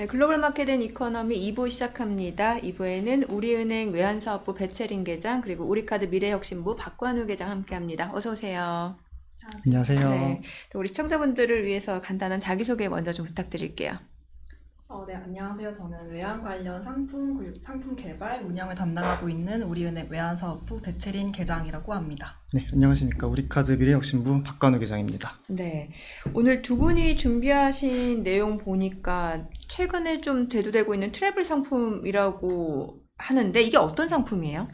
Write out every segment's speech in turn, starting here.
네, 글로벌 마켓 앤 이코노미 2부 시작합니다. 2부에는 우리은행 외환사업부 배채린 계장 그리고 우리카드 미래혁신부 박관우 계장 함께합니다. 어서 오세요. 안녕하세요. 네, 또 우리 시청자분들을 위해서 간단한 자기소개 먼저 좀 부탁드릴게요. 어, 네, 안녕하세요. 저는 외환 관련 상품, 상품 개발, 운영을 담당하고 있는 우리은행 외환사업부 배채린 계장이라고 합니다. 네, 안녕하십니까. 우리카드 미래혁신부 박관우 계장입니다. 네, 오늘 두 분이 준비하신 내용 보니까 최근에 좀 대두되고 있는 트래블 상품이라고 하는데 이게 어떤 상품이에요?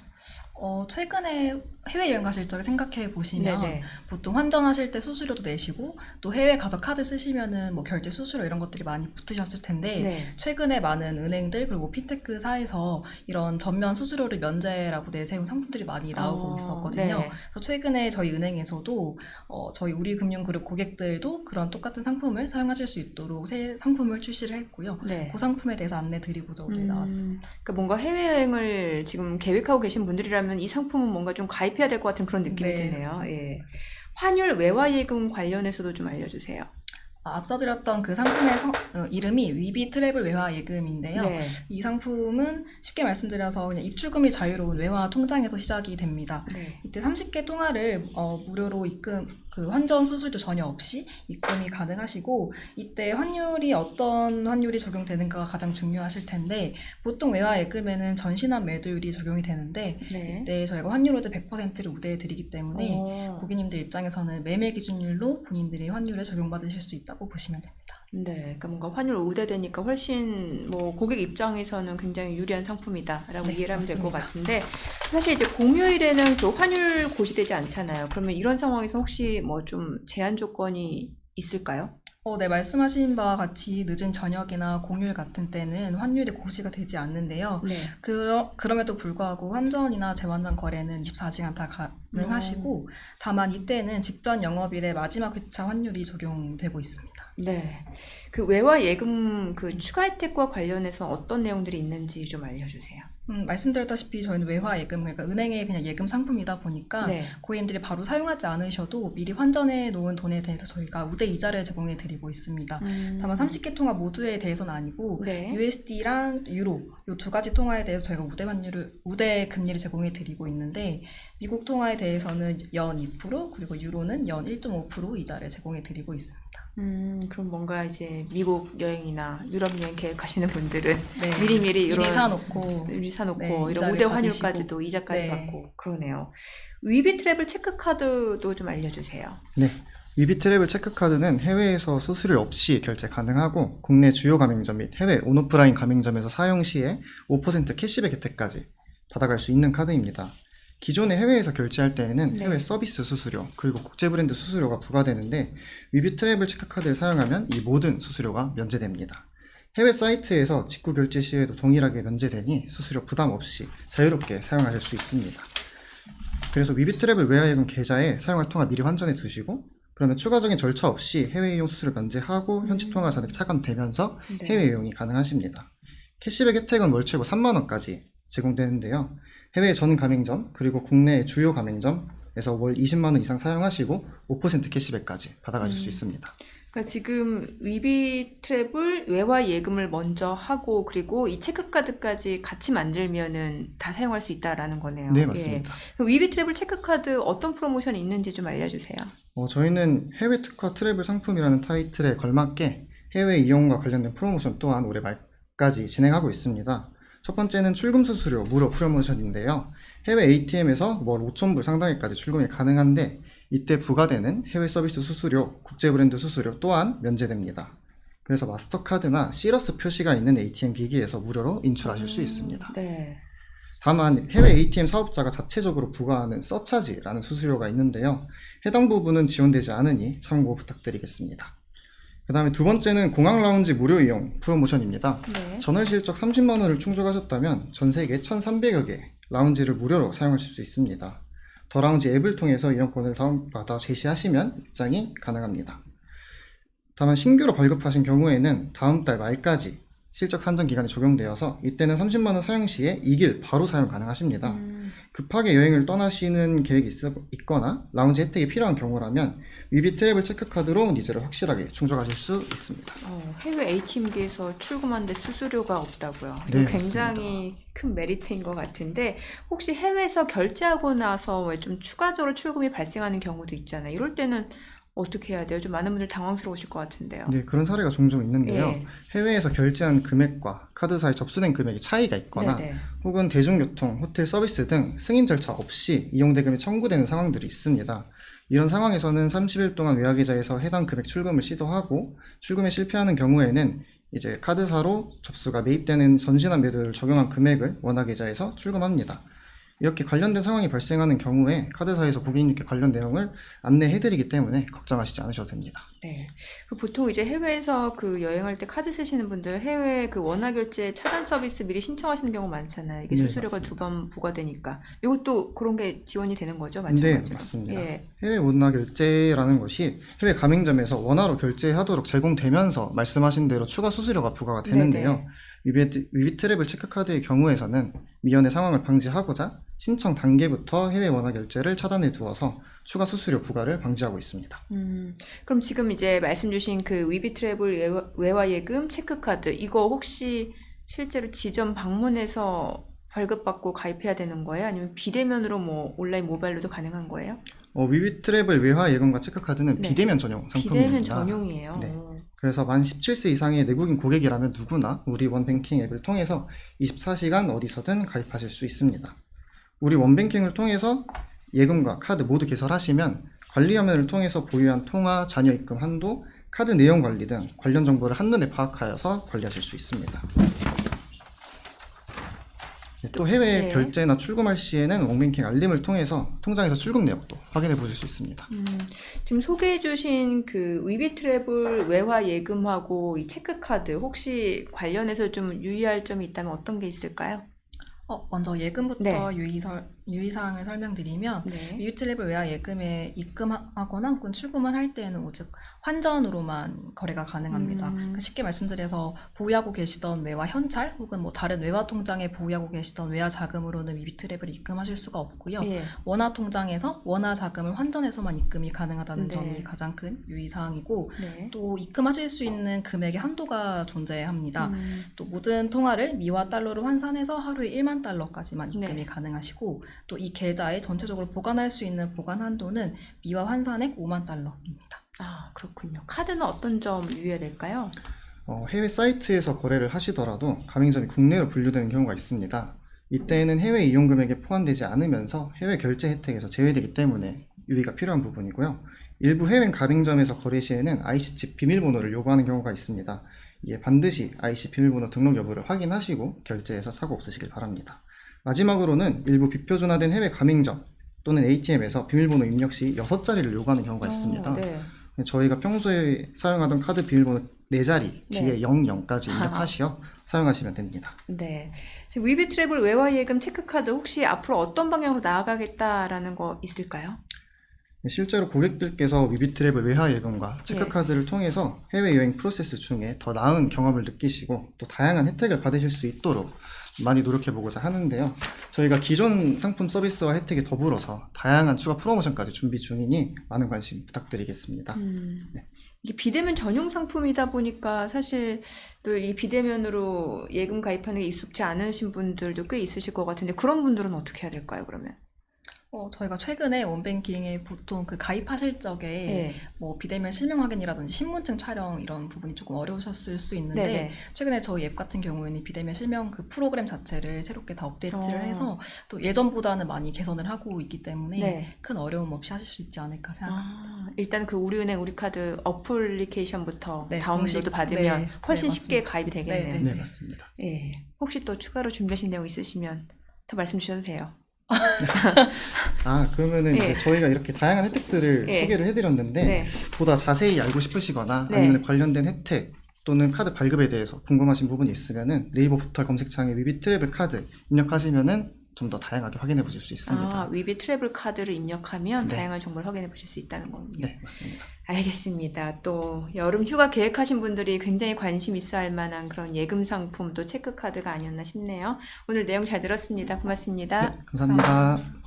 어, 최근에 해외여행 가실 적에 생각해 보시면 네네. 보통 환전하실 때 수수료도 내시고 또 해외 가서 카드 쓰시면은 뭐 결제 수수료 이런 것들이 많이 붙으셨을 텐데 네. 최근에 많은 은행들 그리고 피테크사에서 이런 전면 수수료를 면제라고 내세운 상품들이 많이 나오고 어, 있었거든요. 네. 그래서 최근에 저희 은행에서도 어, 저희 우리금융그룹 고객들도 그런 똑같은 상품을 사용하실 수 있도록 새 상품을 출시를 했고요. 네. 그 상품에 대해서 안내 드리고자 오늘 음, 나왔습니다. 그러니까 뭔가 해외여행을 지금 계획하고 계신 분들이라면 이 상품은 뭔가 좀 가입 해야 될 것 같은 그런 느낌이 네, 드네요. 예. 환율 외화 예금 관련해서도 좀 알려주세요. 아, 앞서 드렸던 그 상품의 성- 어, 이름이 위비 트래블 외화 예금인데요. 네. 이 상품은 쉽게 말씀드려서 그냥 입출금이 자유로운 외화 통장에서 시작이 됩니다. 네. 이때 30개 통화를 어, 무료로 입금 그 환전 수수료 전혀 없이 입금이 가능하시고 이때 환율이 어떤 환율이 적용되는가가 가장 중요하실 텐데 보통 외화 예금에는 전신한 매도율이 적용이 되는데 네. 이때 저희가 환율로드 100%를 우대해 드리기 때문에 어, 고객님들 입장에서는 매매 기준율로 본인들이 환율에 적용받으실 수 있다고 보시면 됩니다. 네. 그러니까 뭔가 환율 우대되니까 훨씬 뭐 고객 입장에서는 굉장히 유리한 상품이다라고 네, 이해를 하면 될 것. 같은데 사실 이제 공휴일에는 그 환율 고시되지 않잖아요. 그러면 이런 상황에서 혹시 뭐 좀 제한 조건이 있을까요? 어, 네, 말씀하신 바와 같이 늦은 저녁이나 공휴일 같은 때는 환율이 고시가 되지 않는데요. 네. 그러, 그럼에도 불구하고 환전이나 재환전 거래는 24시간 다 가 능하시고 다만 이때는 직전 영업일의 마지막 회차 환율이 적용되고 있습니다. 네. 그 외화 예금 그 추가 혜택과 관련해서 어떤 내용들이 있는지 좀 알려주세요. 음, 말씀드렸다시피 저희는 외화 예금, 그러니까 은행의 그냥 예금 상품이다 보니까 네. 고객님들이 바로 사용하지 않으셔도 미리 환전해 놓은 돈에 대해서 저희가 우대 이자를 제공해 드리고 있습니다. 음. 다만 30개 통화 모두에 대해서는 아니고 네. USD랑 유로 이 두 가지 통화에 대해서 저희가 우대 환율을 우대 금리를 제공해 드리고 있는데 미국 통화에 대해서 는 연 2% 그리고 유로는 연 1.5% 이자를 제공해 드리고 있습니다. 음, 그럼 뭔가 이제 미국 여행이나 유럽 여행 계획하시는 분들은 네. 미리미리 이런 미리 사놓고 미리 사놓고 네, 이런 우대. 환율까지도 이자까지 네. 받고 그러네요. 위비 트래블 체크 카드도 좀 알려주세요. 네. 위비 트래블 체크 카드는 해외에서 수수료 없이 결제 가능하고 국내 주요 가맹점 및 해외 온오프라인 가맹점에서 사용 시에 5% 캐시백 혜택까지 받아갈 수 있는 카드입니다. 기존에 해외에서 결제할 때에는 네. 해외 서비스 수수료 그리고 국제 브랜드 수수료가 부과되는데 위비 트래블 체크카드를 사용하면 이 모든 수수료가 면제됩니다. 해외 사이트에서 직구 결제 시에도 동일하게 면제되니 수수료 부담 없이 자유롭게 사용하실 수 있습니다. 그래서 위비 트래블 외화예금 계좌에 사용할 통화 미리 환전해 두시고 그러면 추가적인 절차 없이 해외 이용 수수료 면제하고 현지 통화 잔액 차감되면서 네. 해외 이용이 가능하십니다. 캐시백 혜택은 월 최고 3만 원까지 제공되는데요. 해외 전 가맹점 그리고 국내 주요 가맹점에서 월 20만 원 이상 사용하시고 5% 캐시백까지 받아가실 수 음. 있습니다. 그러니까 지금 위비 트래블 외화 예금을 먼저 하고 그리고 이 체크 카드까지 같이 만들면은 다 사용할 수 있다라는 거네요. 네 예. 맞습니다. 그 위비 트래블 체크 카드 어떤 프로모션이 있는지 좀 알려주세요. 어, 저희는 해외 특화 트래블 상품이라는 타이틀에 걸맞게 해외 이용과 관련된 프로모션 또한 올해 말까지 진행하고 있습니다. 첫 번째는 출금 수수료 무료 프로모션인데요. 해외 ATM에서 월 5,000불 상당히까지 출금이 가능한데 이때 부과되는 해외 서비스 수수료, 국제 브랜드 수수료 또한 면제됩니다. 그래서 마스터카드나 시러스 표시가 있는 ATM 기기에서 무료로 인출하실 수 있습니다. 네. 다만 해외 ATM 사업자가 자체적으로 부과하는 서차지라는 수수료가 있는데요. 해당 부분은 지원되지 않으니 참고 부탁드리겠습니다. 그 다음에 두 번째는 공항 라운지 무료 이용 프로모션입니다. 네. 전월 실적 30만 원을 충족하셨다면 전 세계 1,300여 개 라운지를 무료로 사용하실 수 있습니다. 더 라운지 앱을 통해서 이용권을 다운받아 제시하시면 입장이 가능합니다. 다만 신규로 발급하신 경우에는 다음 달 말까지 실적 산정 기간이 적용되어서 이때는 30만 원 사용 시에 2길 바로 사용 가능하십니다. 음, 급하게 여행을 떠나시는 계획이 있, 있거나 라운지 혜택이 필요한 경우라면 위비 트래블 체크카드로 니즈를 확실하게 충족하실 수 있습니다. 어, 해외 ATM기에서 출금하는데 수수료가 없다고요. 네, 굉장히 큰 메리트인 것 같은데 혹시 해외에서 결제하고 나서 왜 좀 추가적으로 출금이 발생하는 경우도 있잖아요. 이럴 때는 어떻게 해야 돼요? 좀 많은 분들 당황스러우실 것 같은데요. 네, 그런 사례가 종종 있는데요. 예. 해외에서 결제한 금액과 카드사에 접수된 금액이 차이가 있거나 네네. 혹은 대중교통, 호텔 서비스 등 승인 절차 없이 이용대금이 청구되는 상황들이 있습니다. 이런 상황에서는 30일 동안 외화계좌에서 해당 금액 출금을 시도하고 출금에 실패하는 경우에는 이제 카드사로 접수가 매입되는 전신한 매도를 적용한 금액을 원화계좌에서 출금합니다. 이렇게 관련된 상황이 발생하는 경우에 카드사에서 고객님께 관련 내용을 안내해드리기 때문에 걱정하시지 않으셔도 됩니다. 네. 보통 이제 해외에서 그 여행할 때 카드 쓰시는 분들 해외 그 원화 결제 차단 서비스 미리 신청하시는 경우 많잖아요. 이게 네, 수수료가. 두 번 부과되니까. 이것도 그런 게 지원이 되는 거죠, 네, 마찬가지로. 맞습니다. 예. 해외 원화 결제라는 것이 해외 가맹점에서 원화로 결제하도록 제공되면서 말씀하신 대로 추가 수수료가 부과가 되는데요. 위비, 위비 트래블 체크카드의 경우에서는 미연의 상황을 방지하고자 신청 단계부터 해외 원화 결제를 차단해 두어서 추가 수수료 부과를 방지하고 있습니다. 음, 그럼 지금 이제 말씀 주신 그 위비 트래블 외화, 외화 예금 체크카드 이거 혹시 실제로 지점 방문해서 발급받고 가입해야 되는 거예요? 아니면 비대면으로 뭐 온라인 모바일로도 가능한 거예요? 어, 위비 트래블 외화 예금과 체크카드는 네. 비대면 전용 상품입니다. 비대면 전용이에요. 네. 오. 그래서 만 17세 이상의 내국인 고객이라면 누구나 우리 원뱅킹 앱을 통해서 24시간 어디서든 가입하실 수 있습니다. 우리 원뱅킹을 통해서 예금과 카드 모두 개설하시면 관리 화면을 통해서 보유한 통화, 자녀 입금 한도, 카드 내용 관리 등 관련 정보를 한눈에 파악하여서 관리하실 수 있습니다. 네, 또 해외 네. 결제나 출금할 시에는 원뱅킹 알림을 통해서 통장에서 출금 내역도 확인해 보실 수 있습니다. 음, 지금 소개해 주신 그 위비 트래블 외화 예금하고 이 체크카드 혹시 관련해서 좀 유의할 점이 있다면 어떤 게 있을까요? 어, 먼저 예금부터 네. 유의설, 유의사항을 설명드리면 네. 위유트랩을 외화 예금에 입금하거나 혹은 출금을 할 때는 오직 환전으로만 거래가 가능합니다. 음. 그러니까 쉽게 말씀드려서 보유하고 계시던 외화 현찰 혹은 뭐 다른 외화 통장에 보유하고 계시던 외화 자금으로는 위비트랩을 입금하실 수가 없고요. 예. 원화 통장에서 원화 자금을 환전해서만 입금이 가능하다는 네. 점이 가장 큰 유의사항이고 네. 또 입금하실 수 있는 금액의 한도가 존재합니다. 음, 또 모든 통화를 미화 달러로 환산해서 하루에 1만 달러까지만 입금이 네. 가능하시고 또 이 계좌에 전체적으로 보관할 수 있는 보관 한도는 미화 환산액 5만 달러입니다. 아, 그렇군요. 카드는 어떤 점 유의해야 될까요? 어, 해외 사이트에서 거래를 하시더라도 가맹점이 국내로 분류되는 경우가 있습니다. 이때에는 해외 이용 금액에 포함되지 않으면서 해외 결제 혜택에서 제외되기 때문에 유의가 필요한 부분이고요. 일부 해외 가맹점에서 거래 시에는 IC칩 비밀번호를 요구하는 경우가 있습니다. 이에 반드시 IC 비밀번호 등록 여부를 확인하시고 결제에서 사고 없으시길 바랍니다. 마지막으로는 일부 비표준화된 해외 가맹점 또는 ATM에서 비밀번호 입력 시 6자리를 요구하는 경우가 있습니다. 어, 네. 저희가 평소에 사용하던 카드 비밀번호 4자리 네. 뒤에 00까지 입력하시어 사용하시면 됩니다. 네. 지금 위비 트래블 외화 예금 체크카드 혹시 앞으로 어떤 방향으로 나아가겠다라는 거 있을까요? 실제로 고객들께서 위비트랩을 외화 예금과 네. 체크카드를 통해서 해외 여행 프로세스 중에 더 나은 경험을 느끼시고 또 다양한 혜택을 받으실 수 있도록 많이 노력해보고자 하는데요. 저희가 기존 상품 서비스와 혜택에 더불어서 다양한 추가 프로모션까지 준비 중이니 많은 관심 부탁드리겠습니다. 음, 네. 이게 비대면 전용 상품이다 보니까 사실 또 이 비대면으로 예금 가입하는 게 익숙지 않으신 분들도 꽤 있으실 것 같은데 그런 분들은 어떻게 해야 될까요, 그러면? 어, 저희가 최근에 원뱅킹에 보통 그 가입하실 적에 네. 뭐 비대면 실명 확인이라든지 신분증 촬영 이런 부분이 조금 어려우셨을 수 있는데 네네. 최근에 저희 앱 같은 경우에는 비대면 실명 그 프로그램 자체를 새롭게 다 업데이트를 어. 해서 또 예전보다는 많이 개선을 하고 있기 때문에 네. 큰 어려움 없이 하실 수 있지 않을까 생각합니다. 아, 일단 그 우리은행 우리카드 어플리케이션부터 네, 다운로드 공식- 받으면 네, 훨씬 네, 쉽게 맞습니다. 가입이 되겠네요. 네, 네, 맞습니다. 예. 혹시 또 추가로 준비하신 내용 있으시면 더 말씀 주셔도 돼요. 아, 그러면은 예. 이제 저희가 이렇게 다양한 혜택들을 예. 소개를 해드렸는데 네. 보다 자세히 알고 싶으시거나 네. 아니면 관련된 혜택 또는 카드 발급에 대해서 궁금하신 부분이 있으면은 네이버 포털 검색창에 위비 트래블 카드 입력하시면은 좀 더 다양하게 확인해 보실 수 있습니다. 아, 위비 트래블 카드를 입력하면 네. 다양한 정보를 확인해 보실 수 있다는 거군요. 네, 맞습니다. 알겠습니다. 또 여름 휴가 계획하신 분들이 굉장히 관심 있어 할 만한 그런 예금 상품 또 체크 카드가 아니었나 싶네요. 오늘 내용 잘 들었습니다. 고맙습니다. 네, 감사합니다.